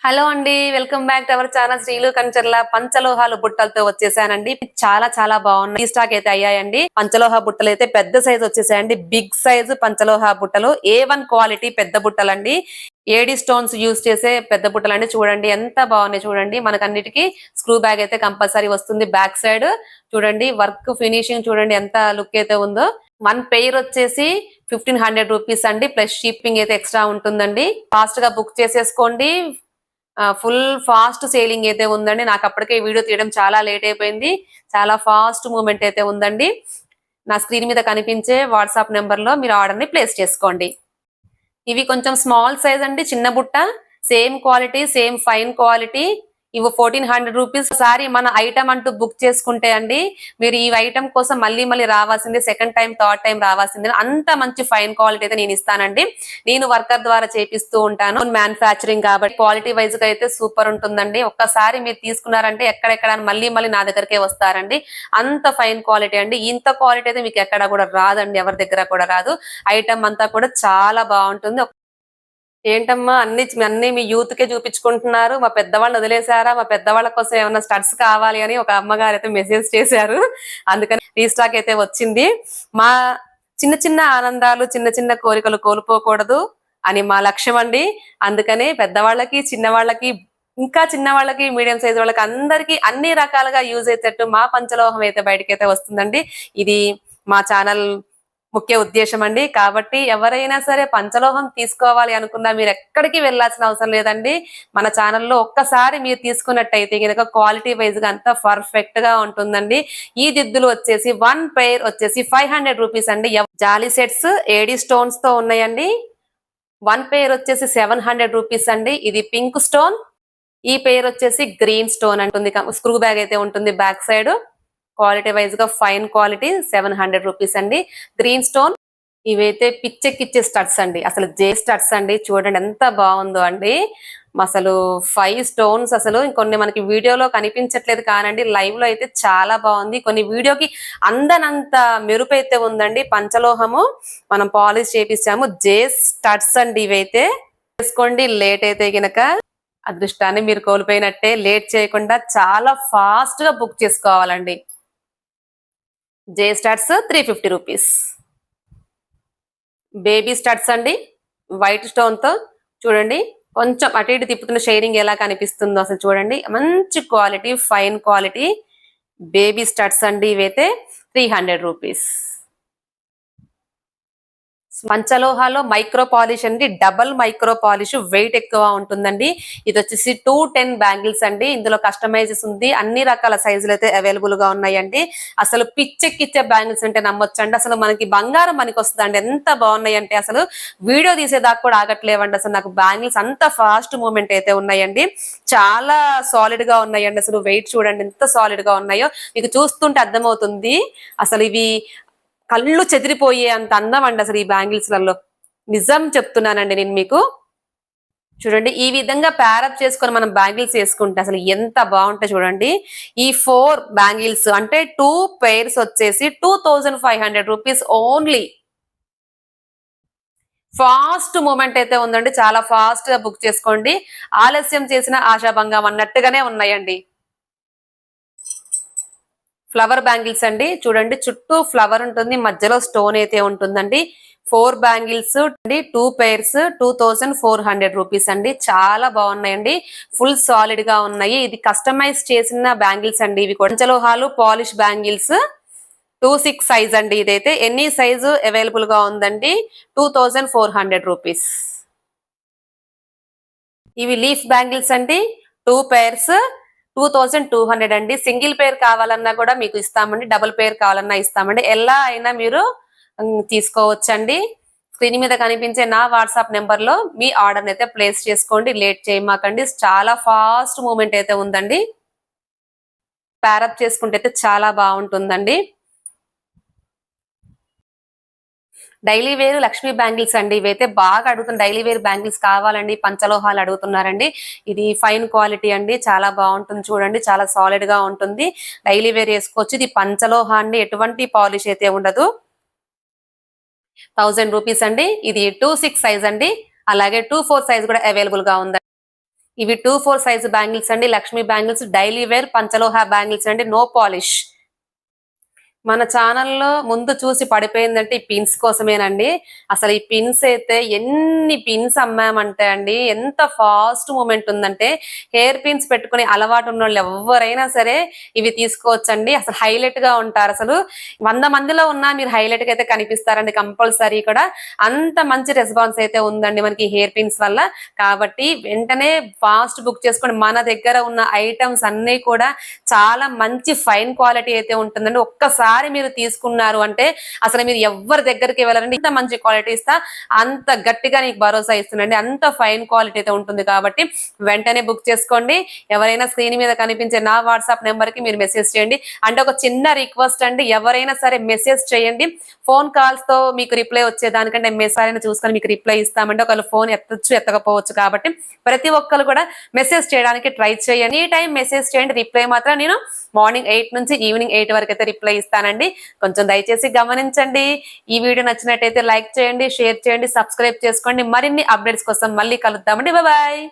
Hello అండి welcome back to our channel Srilu Kancharla పంచలోహాలు బుట్టలతో వచ్చేసానండి. చాలా చాలా బాగున్నాయి. స్టాక్ అయితే అయ్యాయండి. పంచలోహ బుట్టలు అయితే పెద్ద సైజ్ వచ్చేసాయండి. బిగ్ సైజ్ పంచలోహ బుట్టలు. ఏ వన్ క్వాలిటీ పెద్ద బుట్టలండి. ఏడి స్టోన్స్ యూస్ చేసే పెద్ద బుట్టలు అండి చూడండి ఎంత బాగున్నాయి చూడండి. మనకు అన్నిటికీ స్క్రూ బ్యాగ్ అయితే కంపల్సరీ వస్తుంది. బ్యాక్ సైడ్ చూడండి వర్క్ ఫినిషింగ్ చూడండి ఎంత లుక్ అయితే ఉందో. వన్ పెయిర్ వచ్చేసి ఫిఫ్టీన్ హండ్రెడ్ రూపీస్ అండి. ప్లస్ షిప్పింగ్ అయితే ఎక్స్ట్రా ఉంటుందండి. ఫాస్ట్గా బుక్ చేసేసుకోండి. ఫుల్ ఫాస్ట్ సేలింగ్ అయితే ఉందండి. నాకు అప్పటికే వీడియో తీయడం చాలా లేట్ అయిపోయింది. చాలా ఫాస్ట్ మూమెంట్ అయితే ఉందండి. నా స్క్రీన్ మీద కనిపించే వాట్సాప్ నెంబర్లో మీరు ఆర్డర్ని ప్లేస్ చేసుకోండి. ఇవి కొంచెం స్మాల్ సైజ్ అండి చిన్న బుట్ట. Same quality same fine quality ఇవి ఫోర్టీన్ హండ్రెడ్ రూపీస్ సారీ మన ఐటమ్ అంటూ బుక్ చేసుకుంటే అండి మీరు ఈ ఐటమ్ కోసం మళ్ళీ మళ్ళీ రావాల్సిందే సెకండ్ టైం థర్డ్ టైం రావాల్సిందే. అంత మంచి ఫైన్ క్వాలిటీ అయితే నేను ఇస్తానండి. నేను వర్కర్ ద్వారా చేపిస్తూ ఉంటాను. మ్యానుఫ్యాక్చరింగ్ కాబట్టి క్వాలిటీ వైజ్గా అయితే సూపర్ ఉంటుందండి. ఒక్కసారి మీరు తీసుకున్నారంటే ఎక్కడెక్కడ మళ్ళీ మళ్ళీ నా దగ్గరకే వస్తారండి. అంత ఫైన్ క్వాలిటీ అండి. ఇంత క్వాలిటీ అయితే మీకు ఎక్కడ కూడా రాదండి ఎవరి దగ్గర కూడా రాదు. ఐటమ్ అంతా కూడా చాలా బాగుంటుంది. ఏంటమ్మా అన్ని అన్ని మీ యూత్ కే చూపించుకుంటున్నారు మా పెద్దవాళ్ళు వదిలేశారా మా పెద్దవాళ్ళ కోసం ఏమైనా స్టడ్స్ కావాలి అని ఒక అమ్మగారు అయితే మెసేజ్ చేశారు. అందుకని రీస్టాక్ అయితే వచ్చింది. మా చిన్న చిన్న ఆనందాలు చిన్న చిన్న కోరికలు కోల్పోకూడదు అని మా లక్ష్యం అండి. అందుకని పెద్దవాళ్ళకి చిన్నవాళ్ళకి ఇంకా చిన్న వాళ్ళకి మీడియం సైజ్ వాళ్ళకి అందరికీ అన్ని రకాలుగా యూజ్ అయ్యేటట్టు మా పంచలోహం అయితే బయటకైతే వస్తుందండి. ఇది మా ఛానల్ ముఖ్య ఉద్దేశం అండి కాబట్టి ఎవరైనా సరే పంచలోహం తీసుకోవాలి అనుకున్నా మీరు ఎక్కడికి వెళ్ళాల్సిన అవసరం లేదండి. మన ఛానల్లో ఒక్కసారి మీరు తీసుకున్నట్టయితే కనుక క్వాలిటీ వైజ్గా అంతా పర్ఫెక్ట్గా ఉంటుందండి. ఈ దిద్దులు వచ్చేసి వన్ పెయిర్ వచ్చేసి ఫైవ్ హండ్రెడ్ రూపీస్ అండి. జాలీ సెట్స్ ఏడీ స్టోన్స్తో ఉన్నాయండి. వన్ పెయిర్ వచ్చేసి సెవెన్ హండ్రెడ్ రూపీస్ అండి. ఇది పింక్ స్టోన్. ఈ పేరు వచ్చేసి గ్రీన్ స్టోన్ అంటుంది. స్క్రూ బ్యాగ్ అయితే ఉంటుంది బ్యాక్ సైడ్. క్వాలిటీ వైజ్గా fine quality seven hundred rupees అండి. గ్రీన్ స్టోన్ ఇవైతే పిచ్చెక్కిచ్చే స్టడ్స్ అండి. అసలు జే స్టడ్స్ అండి. చూడండి ఎంత బాగుందో అండి. అసలు ఫైవ్ స్టోన్స్ అసలు కొన్ని మనకి వీడియోలో కనిపించట్లేదు కానండి. లైవ్లో అయితే చాలా బాగుంది. కొన్ని వీడియోకి అందనంత మెరుపు అయితే ఉందండి. పంచలోహము మనం పాలిష్ చేపిస్తాము జే స్టడ్స్ అండి ఇవైతే. చేసుకోండి లేట్ అయితే గనక అదృష్టాన్ని మీరు కోల్పోయినట్టే. లేట్ చేయకుండా చాలా ఫాస్ట్గా బుక్ చేసుకోవాలండి. జే starts three fifty rupees baby starts అండి. వైట్ స్టోన్తో చూడండి. కొంచెం అటు ఇటు తిప్పుతున్న షైరింగ్ ఎలా కనిపిస్తుందో అసలు చూడండి. మంచి quality fine quality baby starts అండి ఇవైతే త్రీ హండ్రెడ్ రూపీస్ పంచలోహాలో మైక్రో పాలిష్ అండి. డబల్ మైక్రో పాలిష్ వెయిట్ ఎక్కువ ఉంటుందండి. ఇది వచ్చేసి టూ టెన్ బ్యాంగిల్స్ అండి. ఇందులో కస్టమైజెస్ ఉంది. అన్ని రకాల సైజులు అయితే అవైలబుల్గా ఉన్నాయండి. అసలు పిచ్చెక్కిచ్చే బ్యాంగిల్స్ అంటే నమ్మొచ్చండి. అసలు మనకి బంగారం మనకి వస్తుందండి ఎంత బాగున్నాయి అంటే అసలు వీడియో తీసేదాకా కూడా ఆగట్లేవండి. అసలు నాకు బ్యాంగిల్స్ అంత ఫాస్ట్ మూమెంట్ అయితే ఉన్నాయండి. చాలా సాలిడ్గా ఉన్నాయండి. అసలు వెయిట్ చూడండి ఎంత సాలిడ్గా ఉన్నాయో. మీకు చూస్తుంటే అర్థమవుతుంది. అసలు ఇవి కళ్ళు చెదిరిపోయే అంత అందం అండి అసలు ఈ బ్యాంగిల్స్లలో. నిజం చెప్తున్నానండి నేను మీకు. చూడండి ఈ విధంగా ప్యారప్ చేసుకొని మనం బ్యాంగిల్స్ వేసుకుంటే అసలు ఎంత బాగుంటాయి చూడండి. ఈ ఫోర్ బ్యాంగిల్స్ అంటే టూ పెయిర్స్ వచ్చేసి two thousand five hundred rupees only fast moment అయితే ఉందండి. చాలా ఫాస్ట్గా బుక్ చేసుకోండి. ఆలస్యం చేసిన ఆశాభంగం అన్నట్టుగానే ఉన్నాయండి. ఫ్లవర్ బ్యాంగిల్స్ అండి. చూడండి చుట్టూ ఫ్లవర్ ఉంటుంది మధ్యలో స్టోన్ అయితే ఉంటుందండి. ఫోర్ బ్యాంగిల్స్ అండి two pairs two thousand four hundred rupees అండి. చాలా బాగున్నాయండి. ఫుల్ సాలిడ్గా ఉన్నాయి. ఇది కస్టమైజ్ చేసిన బ్యాంగిల్స్ అండి ఇవి కొంచెలోహాలు polish bangles two six size అండి ఇదైతే. ఎన్ని సైజు అవైలబుల్గా ఉందండి. Two thousand four hundred rupees ఇవి లీఫ్ బ్యాంగిల్స్ అండి. Two pairs two thousand two hundred అండి. సింగిల్ పేర్ కావాలన్నా కూడా మీకు ఇస్తామండి. డబుల్ పేర్ కావాలన్నా ఇస్తామండి. ఎలా అయినా మీరు తీసుకోవచ్చండి. స్క్రీన్ మీద కనిపించే నా వాట్సాప్ నెంబర్లో మీ ఆర్డర్ని అయితే ప్లేస్ చేసుకోండి. లేట్ చేయమాకండి. చాలా ఫాస్ట్ మూమెంట్ అయితే ఉందండి. ప్యారప్ చేసుకుంటే అయితే చాలా బాగుంటుందండి. డైలీ వేర్ లక్ష్మీ బ్యాంగిల్స్ అండి ఇవైతే బాగా అడుగుతున్న డైలీ వేర్ బ్యాంగిల్స్ కావాలండి పంచలోహాలు అడుగుతున్నారండి. ఇది ఫైన్ క్వాలిటీ అండి చాలా బాగుంటుంది చూడండి చాలా సాలిడ్గా ఉంటుంది. డైలీ వేర్ వేసుకోవచ్చు ఇది పంచలోహ అండి ఎటువంటి పాలిష్ అయితే ఉండదు. థౌజండ్ రూపీస్ అండి ఇది టూ సిక్స్ సైజ్ అండి అలాగే టూ ఫోర్ సైజ్ కూడా అవైలబుల్గా ఉంది ఇవి టూ ఫోర్ సైజ్ బ్యాంగిల్స్ అండి లక్ష్మీ బ్యాంగిల్స్ డైలీ వేర్ పంచలోహ బ్యాంగిల్స్ అండి నో పాలిష్. మన ఛానల్లో ముందు చూసి పడిపోయిందంటే ఈ పిన్స్ కోసమేనండి. అసలు ఈ పిన్స్ అయితే ఎన్ని పిన్స్ అమ్మామంటే అండి ఎంత ఫాస్ట్ మూమెంట్ ఉందంటే హెయిర్ పిన్స్ పెట్టుకునే అలవాటు ఉన్న వాళ్ళు ఎవరైనా సరే ఇవి తీసుకోవచ్చండి. అసలు హైలైట్గా ఉంటారు అసలు. వంద మందిలో ఉన్నా మీరు హైలైట్ అయితే కనిపిస్తారండి కంపల్సరీ కూడా. అంత మంచి రెస్పాన్స్ అయితే ఉందండి మనకి హెయిర్ పిన్స్ వల్ల. కాబట్టి వెంటనే ఫాస్ట్ బుక్ చేసుకొని మన దగ్గర ఉన్న ఐటమ్స్ అన్ని కూడా చాలా మంచి ఫైన్ క్వాలిటీ అయితే ఉంటుందండి. ఒక్కసారి మీరు తీసుకున్నారు అంటే అసలు మీరు ఎవరి దగ్గరికి వెళ్ళాలండి? ఇంత మంచి క్వాలిటీ ఇస్తా అంత గట్టిగా నీకు భరోసా ఇస్తుందండి అంత ఫైన్ క్వాలిటీ అయితే ఉంటుంది కాబట్టి వెంటనే బుక్ చేసుకోండి. ఎవరైనా స్క్రీన్ మీద కనిపించే నా వాట్సాప్ నెంబర్కి మీరు మెసేజ్ చేయండి. అంటే ఒక చిన్న రిక్వెస్ట్ అండి ఎవరైనా సరే మెసేజ్ చేయండి. ఫోన్ కాల్స్తో మీకు రిప్లై వచ్చేదానికంటే మెసేజ్ అయినా చూసుకొని మీకు రిప్లై ఇస్తామంటే ఒకళ్ళు ఫోన్ ఎత్తచ్చు ఎత్తకపోవచ్చు కాబట్టి ప్రతి ఒక్కరు కూడా మెసేజ్ చేయడానికి ట్రై చేయండి. ఈ టైం మెసేజ్ చేయండి రిప్లై మాత్రం నేను మార్నింగ్ ఎయిట్ నుంచి ఈవినింగ్ ఎయిట్ వరకు అయితే రిప్లై ఇస్తాను. ఇస్తానండి కొంచెం దయచేసి గమనించండి. ఈ వీడియో నచ్చినట్టయితే లైక్ చేయండి షేర్ చేయండి సబ్స్క్రైబ్ చేసుకోండి. మరిన్ని అప్డేట్స్ కోసం మళ్ళీ కలుద్దామండి. బాయ్.